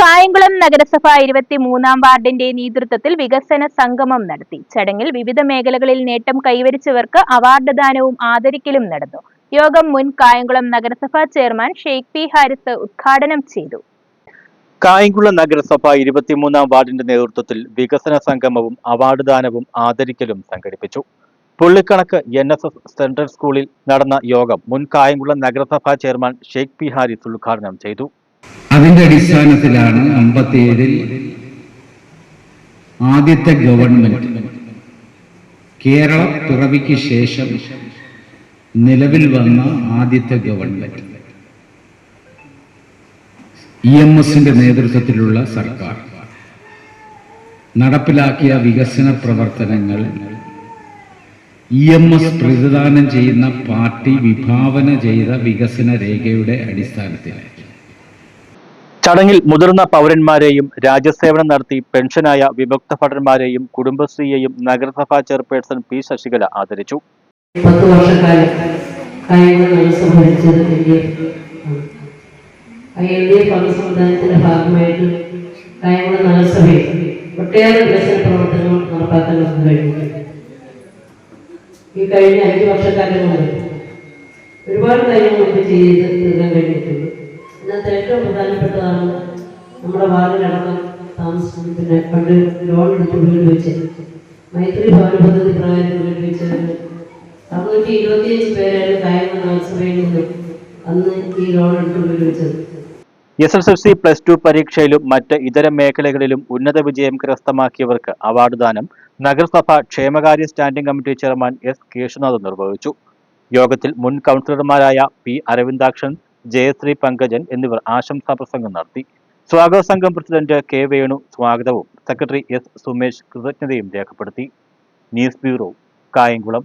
കായംകുളം നഗരസഭ ഇരുപത്തിമൂന്നാം വാർഡിന്റെ നേതൃത്വത്തിൽ വികസന സംഗമം നടത്തി. ചടങ്ങിൽ വിവിധ മേഖലകളിൽ നേട്ടം കൈവരിച്ചവർക്ക് അവാർഡ് ദാനവും ആദരിക്കലും നടന്നു. യോഗം മുൻ കായംകുളം നഗരസഭാ ചെയർമാൻ ഷെയ്ഖ് പി ഹാരിസ് ഉദ്ഘാടനം ചെയ്തു. കായംകുളം നഗരസഭ ഇരുപത്തിമൂന്നാം വാർഡിന്റെ നേതൃത്വത്തിൽ വികസന സംഗമവും അവാർഡ് ദാനവും ആദരിക്കലും സംഘടിപ്പിച്ചു. പുള്ളിക്കണക്ക് എൻ എസ് എസ് സെൻട്രൽ സ്കൂളിൽ നടന്ന യോഗം മുൻ കായംകുളം നഗരസഭാ ചെയർമാൻ ഷെയ്ഖ് പി ഹാരിസ് ഉദ്ഘാടനം ചെയ്തു. അതിന്റെ അടിസ്ഥാനത്തിലാണ് അമ്പത്തിയേഴിൽ ആദ്യത്തെ ഗവൺമെന്റ് കേരള പിറവിക്ക് ശേഷം നിലവിൽ വന്ന ആദ്യത്തെ ഗവൺമെന്റ്. ഇ എം എസിന്റെ നേതൃത്വത്തിലുള്ള സർക്കാർ. നടപ്പിലാക്കിയ വികസന പ്രവർത്തനങ്ങൾ ഇ എം എസ് പ്രതിദാനം ചെയ്യുന്ന പാർട്ടി വിഭാവന ചെയ്ത വികസന രേഖയുടെ അടിസ്ഥാനത്തിലായി ചടങ്ങിൽ മുതിർന്ന പൗരന്മാരെയും രാജ്യസേവനം നടത്തി പെൻഷനായ വിമുക്ത ഭടന്മാരെയും കുടുംബശ്രീയെയും നഗരസഭാ ചെയർപേഴ്സൺ പി ശശികല ആദരിച്ചു. ഒട്ടേറെ വികസന പ്രവർത്തനങ്ങൾ നടപ്പാക്കാൻ നമുക്ക് കഴിഞ്ഞു. ഈ കഴിഞ്ഞ അഞ്ച് വർഷക്കാലം കൊണ്ട് ഒരുപാട് കാര്യങ്ങൾ നമുക്ക് ചെയ്ത് തീർക്കാൻ കഴിഞ്ഞിട്ടുണ്ട് ഇതിനകത്ത് ഏറ്റവും പ്രധാനപ്പെട്ടതാണ് നമ്മുടെ വാർഡിലടക്കം താമസിക്കുന്ന. പിന്നെ പണ്ട് ലോൺ എടുത്ത് വീട് വെച്ച് മൈത്രി ഭവന പദ്ധതി പ്രകാരം വീട് വെച്ചവര് അറുന്നൂറ്റി ഇരുപത്തിയഞ്ച് പേരാണ് കായംകുളം നഗരസഭയിൽ നിന്ന് അന്ന് ഈ ലോൺ എടുത്ത് വീട് വെച്ചത്. S S L C plus two പരീക്ഷയിലും മറ്റ് ഇതര മേഖലകളിലും ഉന്നത വിജയം കരസ്ഥമാക്കിയവർക്ക് അവാർഡ് ദാനം നഗരസഭ ക്ഷേമകാര്യ standing committee chairman S Keshunath നിർവഹിച്ചു. യോഗത്തിൽ മുൻ കൗൺസിലർമാരായ പി അരവിന്ദാക്ഷൻ ജയശ്രീ പങ്കജൻ എന്നിവർ ആശംസാ പ്രസംഗം നടത്തി. സ്വാഗത സംഘം പ്രസിഡന്റ് കെ വേണു സ്വാഗതവും സെക്രട്ടറി എസ് സുമേഷ് കൃതജ്ഞതയും രേഖപ്പെടുത്തി. News bureau Kayamkulam.